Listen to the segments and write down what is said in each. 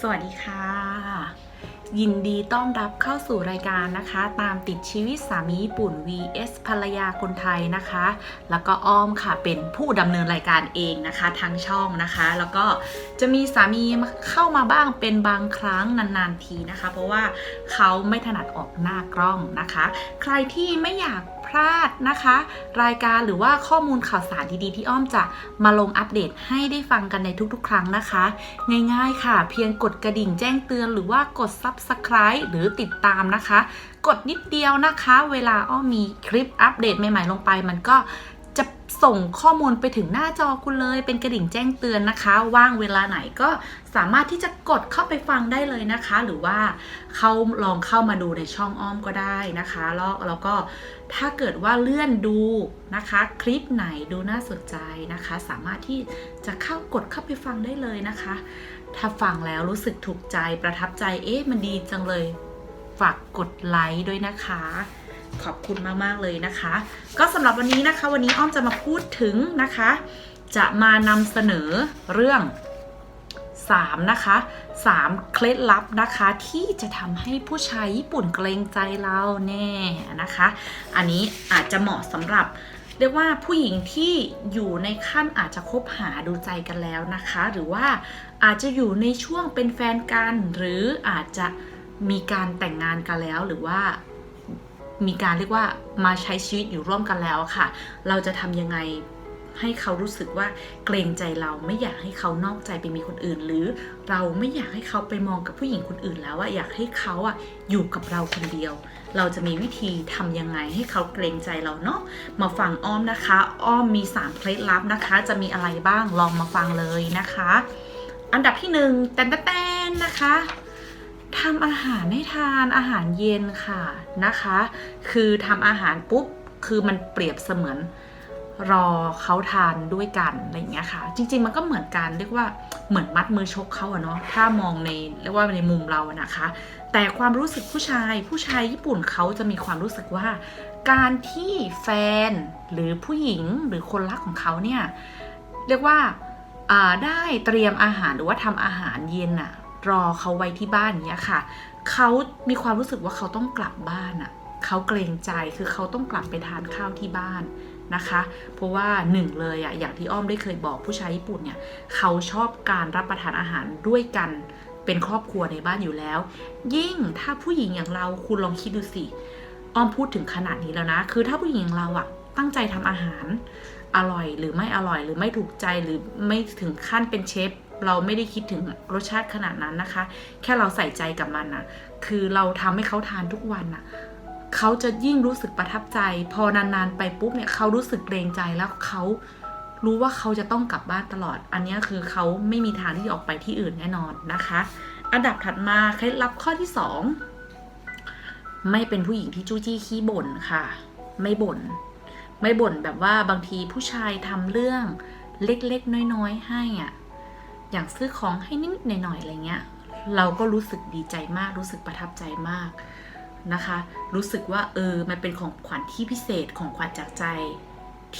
สวัสดีค่ะ ยินดีต้อนรับเข้าสู่รายการนะคะ ตามติดชีวิตสามีญี่ปุ่น vs ภรรยาคนไทยนะคะ แล้วก็อ้อมค่ะเป็นผู้ดำเนินรายการเองนะคะทั้งช่องนะคะ แล้วก็จะมีสามีเข้ามาบ้างเป็นบางครั้งนานๆทีนะคะ เพราะว่าเขาไม่ถนัดออกหน้ากล้องนะคะ ใครที่ไม่อยาก ลาดนะคะ รายการหรือว่าข้อมูลข่าวสารดีๆ ที่อ้อมจะมาลงอัปเดตให้ได้ฟังกันในทุกๆ ครั้งนะคะ ง่ายๆค่ะ เพียงกดกระดิ่งแจ้งเตือนหรือว่ากด Subscribe หรือติดตามนะคะ กดนิดเดียวนะคะ เวลาอ้อมมีคลิปอัปเดตใหม่ๆลงไปมันก็ จะส่งข้อมูลไปถึงหน้าจอคุณเลย เป็นกระดิ่งแจ้งเตือนนะคะ ว่างเวลาไหนก็สามารถที่จะกดเข้าไปฟังได้เลยนะคะ หรือว่าเขาลองเข้ามาดูในช่องอ้อมก็ได้นะคะแล้วแล้วก็ถ้าเกิดว่าเลื่อนดูนะคะ คลิปไหนดูน่าสนใจนะคะ สามารถที่จะเข้ากดเข้าไปฟังได้เลยนะคะ ถ้าฟังแล้วรู้สึกถูกใจประทับใจเอ๊ะมันดีจังเลย ฝากกดไลค์ด้วยนะคะ ขอบคุณมากๆเลยนะคะ ก็สำหรับวันนี้นะคะ วันนี้อ้อมจะมาพูดถึงนะคะ จะมานำเสนอเรื่อง 3 นะคะ 3 เคล็ดลับนะคะที่จะทำให้ผู้ชายญี่ปุ่นเกรงใจเราแน่นะคะ อันนี้อาจจะเหมาะสำหรับเรียกว่าผู้หญิงที่อยู่ในขั้นอาจจะคบหาดูใจกันแล้วนะคะ หรือว่าอาจจะอยู่ในช่วงเป็นแฟนกัน หรืออาจจะมีการแต่งงานกันแล้วหรือว่า มีการเรียกว่ามาใช้ชีวิตอยู่ร่วมกันแล้วค่ะ เราจะทำยังไงให้เขารู้สึกว่าเกรงใจเราไม่อยากให้เขานอกใจไปมีคนอื่น หรือเราไม่อยากให้เขาไปมองกับผู้หญิงคนอื่นแล้วอะอยากให้เขาอะอยู่กับเราคนเดียว เราจะมีวิธีทำยังไงให้เขาเกรงใจเราเนาะมาฟังอ้อมนะคะ อ้อมมี3เคล็ดลับนะคะ จะมีอะไรบ้างลองมาฟังเลยนะคะ อันดับที่หนึ่งแตนแตนนะคะ ทำอาหารให้ทานอาหารเย็นค่ะนะคะ คือทำอาหารปุ๊บคือมันเปรียบเสมือนรอเขาทานด้วยกันอะไรอย่างเงี้ยค่ะ จริง ๆ มันก็เหมือนกันเรียกว่าเหมือนมัดมือชกเขาอะเนาะถ้ามองในเรียกว่าในมุมเราอะนะคะ แต่ความรู้สึกผู้ชายผู้ชายญี่ปุ่นเขาจะมีความรู้สึกว่า การที่แฟนหรือผู้หญิงหรือคนรักของเขาเนี่ยเรียกว่าอ่าได้เตรียมอาหารหรือว่าทำอาหารเย็นอะ รอเขาไว้ที่บ้านเนี้ยค่ะ เขามีความรู้สึกว่าเขาต้องกลับบ้านอะเขาเกรงใจคือเขาต้องกลับไปทานข้าวที่บ้านนะคะ เพราะว่าหนึ่งเลยอะอย่างที่อ้อมได้เคยบอกผู้ชายญี่ปุ่นเนี่ยเขาชอบการรับประทานอาหารด้วยกันเป็นครอบครัวในบ้านอยู่แล้ว ยิ่งถ้าผู้หญิงอย่างเราคุณลองคิดดูสิอ้อมพูดถึงขนาดนี้แล้วนะ คือถ้าผู้หญิงอย่างเราอะตั้งใจทำอาหารอร่อยหรือไม่อร่อยหรือไม่ถูกใจหรือไม่ถึงขั้นเป็นเชฟ เราไม่ได้คิดถึงรสชาติขนาดนั้นนะคะ แค่เราใส่ใจกับมันอะคือเราทำให้เขาทานทุกวันอะเขาจะยิ่งรู้สึกประทับใจ พอนานๆไปปุ๊บเนี่ยเขารู้สึกเกรงใจแล้วเขารู้ว่าเขาจะต้องกลับบ้านตลอด อันนี้คือเขาไม่มีทางที่จะออกไปที่อื่นแน่นอนนะคะ อันดับถัดมาเคล็ดลับข้อที่สองไม่เป็นผู้หญิงที่จู้จี้ขี้บ่นค่ะ ไม่บ่น ไม่บ่นแบบว่าบางทีผู้ชายทำเรื่องเล็กๆ น้อยๆ ให้อะ อย่างซื้อของให้นิดๆหน่อยๆอะไรเงี้ย เราก็รู้สึกดีใจมาก รู้สึกประทับใจมากนะคะ รู้สึกว่าเออ มันเป็นของขวัญที่พิเศษของขวัญจากใจ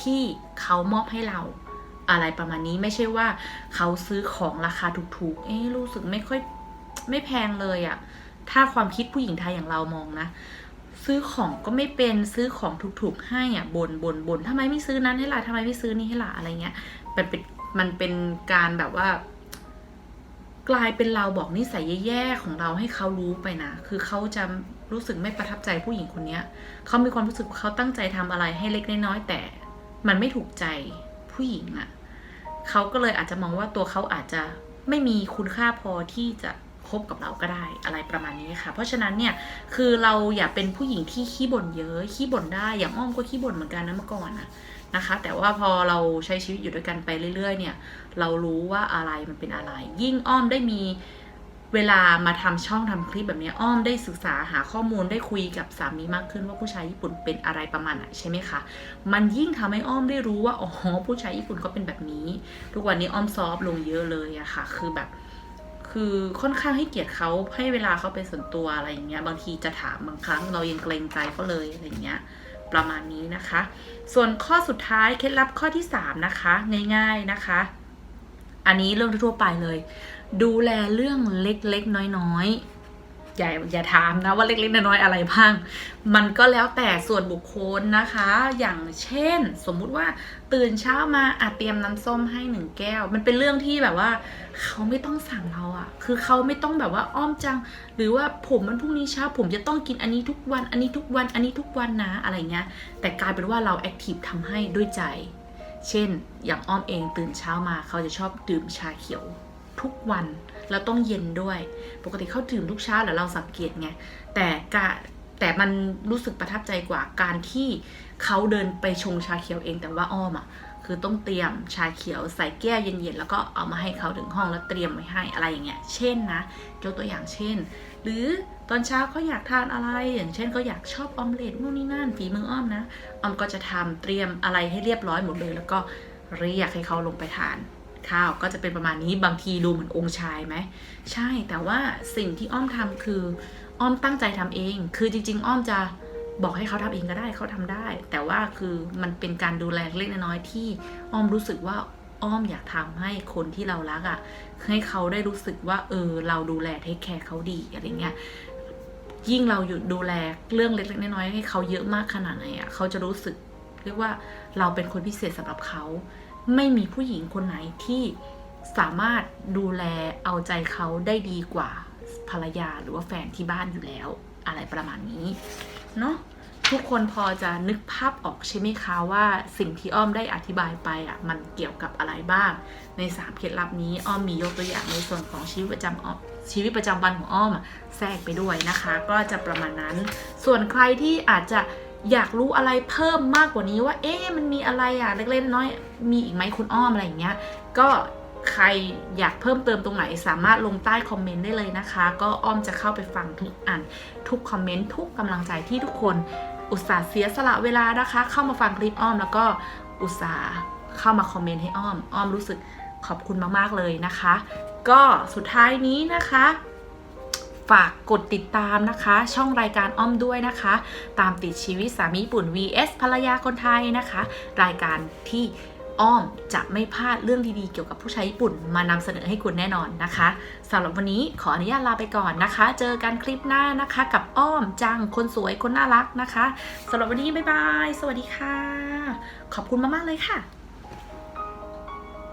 ที่เขามอบให้เราอะไรประมาณนี้ไม่ใช่ว่าเขาซื้อของราคาถูกๆ เอ๊รู้สึกไม่ค่อยไม่แพงเลยอะถ้าความคิดผู้หญิงไทยอย่างเรามองนะ ซื้อของก็ไม่เป็นซื้อของถูกๆ ให้อะบนบนบนทำไมไม่ซื้อนั้นให้ล่ะทำไมไม่ซื้อนี่ให้ล่ะอะไรเงี้ยมันเป็นมันเป็นการแบบว่า กลายเป็นเราบอกนิสัยแย่ๆของเราให้เขารู้ไปนะ คือเขาจะรู้สึกไม่ประทับใจผู้หญิงคนเนี้ยเขามีความรู้สึกเขาตั้งใจทำอะไรให้เล็กน้อยแต่ มันไม่ถูกใจผู้หญิงอะ่ะเขาก็เลยอาจจะมองว่าตัวเขาอาจจะไม่มีคุณค่าพอที่จะคบกับเราก็ได้อะไรประมาณนี้ค่ะ เพราะฉะนั้นเนี่ยคือเราอย่าเป็นผู้หญิงที่ขี้บ่นเยอะขี้บ่นได้อย่างอ้อมก็ขี้บ่นเหมือนกันนะเมื่อก่อนนะ นะคะ แต่ว่าพอเราใช้ชีวิตอยู่ด้วยกันไปเรื่อย ๆ เนี่ย เรารู้ว่าอะไรมันเป็นอะไร ยิ่งอ้อมได้มีเวลามาทำช่องทำคลิปแบบนี้อ้อมได้ศึกษาหาข้อมูลได้คุยกับสามีมากขึ้นว่าผู้ชายญี่ปุ่นเป็นอะไรประมาณไหนใช่ไหมคะ มันยิ่งทำให้อ้อมได้รู้ว่าอ๋อผู้ชายญี่ปุ่นก็เป็นแบบนี้ ทุกวันนี้อ้อมซอฟต์ลงเยอะเลยอะค่ะ คือแบบ คือค่อนข้างให้เกียรติเขาให้เวลาเขาเป็นส่วนตัวอะไรอย่างเงี้ย บางทีจะถามบางครั้งเรายังเกรงใจเขาเลยอะไรอย่างเงี้ย ประมาณนี้นะคะ ส่วนข้อสุดท้ายเคล็ดลับข้อที่ 3 นะคะ ง่ายๆนะคะ อันนี้เรื่องทั่วไปเลย ดูแลเรื่องเล็กๆน้อยๆ อย่าอย่าถามนะว่าเล็กๆน้อยๆอะไรบ้าง มันก็แล้วแต่ส่วนบุคคลนะคะ อย่างเช่น สมมุติว่าตื่นเช้ามาอาเตรียมน้ำส้มให้หนึ่งแก้ว มันเป็นเรื่องที่แบบว่า เขาไม่ต้องสั่งเราอะคือเขาไม่ต้องแบบว่าอ้อมจัง หรือว่าผมมันพรุ่งนี้เช้า ผมจะต้องกินอันนี้ทุกวัน อันนี้ทุกวัน อันนี้ทุกวันนะอะไรเงี้ย แต่กลายเป็นว่าเราแอคทีฟทำให้ด้วยใจ เช่น อย่างอ้อมเองตื่นเช้ามาเขาจะชอบดื่มชาเขียวทุกวัน แล้วต้องเย็นด้วย ปกติเขาดื่มทุกเช้าแล้วเราสังเกตไงแต่กะแต่มันรู้สึกประทับใจกว่าการที่เขาเดินไปชงชาเขียวเองแต่ว่าอ้อมอะคือต้องเตรียมชาเขียวใส่แก้วเย็นๆแล้วก็เอามาให้เขาถึงห้องแล้วเตรียมไว้ให้อะไรอย่างเงี้ย เช่นนะยกตัวอย่างเช่น หรือตอนเช้าเขาอยากทานอะไร อย่างเช่นเขาอยากชอบออมเล็ตนู่นนี่นั่นฝีมืออ้อมนะอ้อมก็จะทำเตรียมอะไรให้เรียบร้อยหมดเลย แล้วก็เรียกให้เขาลงไปทาน ข้าวก็จะเป็นประมาณนี้บางทีดูเหมือนองค์ชายไหมใช่แต่ว่าสิ่งที่อ้อมทำคืออ้อมตั้งใจทำเอง คือจริง ๆ อ้อมจะบอกให้เขาทำเองก็ได้เขาทำได้ แต่ว่าคือมันเป็นการดูแลเล็กๆน้อยๆที่อ้อมรู้สึกว่าอ้อมอยากทำให้คนที่เรารักอะ่ะให้เขาได้รู้สึกว่าเออเราดูแลเทคแคร์เขาดีอะไรเงี้ยยิ่งเราอยู่ดูแลเรื่องเล็กๆน้อยๆให้เขาเยอะมากขนาดไหนอะ่ะเขาจะรู้สึกเรียกว่าเราเป็นคนพิเศษสำหรับเขา ไม่มีผู้หญิงคนไหนที่สามารถดูแลเอาใจเขาได้ดีกว่าภรรยาหรือว่าแฟนที่บ้านอยู่แล้ว อะไรประมาณนี้เนาะทุกคนพอจะนึกภาพออกใช่ไหมคะว่าสิ่งที่อ้อมได้อธิบายไปอะมันเกี่ยวกับอะไรบ้าง ในสามเคล็ดลับนี้อ้อมมียกตัวอย่างในส่วนของชีวิตประจำอ้อมชีวิตประจำวันของอ้อมแทรกไปด้วยนะคะ ก็จะประมาณนั้น ส่วนใครที่อาจจะ อยากรู้อะไรเพิ่มมากกว่านี้ว่า เอ๊ะมันมีอะไรอะเล็กๆน้อยมีอีกไหมคุณอ้อมอะไรอย่างเงี้ย ก็ใครอยากเพิ่มเติมตรงไหนสามารถลงใต้คอมเมนต์ได้เลยนะคะ ก็อ้อมจะเข้าไปฟังทุกอ่านทุกคอมเมนต์ทุกกำลังใจที่ทุกคนอุตส่าห์เสียสละเวลานะคะ เข้ามาฟังคลิปอ้อมแล้วก็อุตส่าห์เข้ามาคอมเมนต์ให้อ้อม อ้อมรู้สึกขอบคุณมากๆเลยนะคะ ก็สุดท้ายนี้นะคะ ฝากกดติดตามนะคะ ช่องรายการอ้อมด้วยนะคะ ตามติดชีวิตสามีญี่ปุ่น vs ภรรยาคนไทยนะคะ รายการที่อ้อมจะไม่พลาดเรื่องดีๆ เกี่ยวกับผู้ชายญี่ปุ่น มานำเสนอให้คุณแน่นอนนะคะสำหรับวันนี้ขออนุญาตลาไปก่อนนะคะ เจอกันคลิปหน้านะคะ กับอ้อมจังคนสวยคนน่ารักนะคะสำหรับวันนี้บ๊ายบาย สวัสดีค่ะ ขอบคุณมากๆเลยค่ะ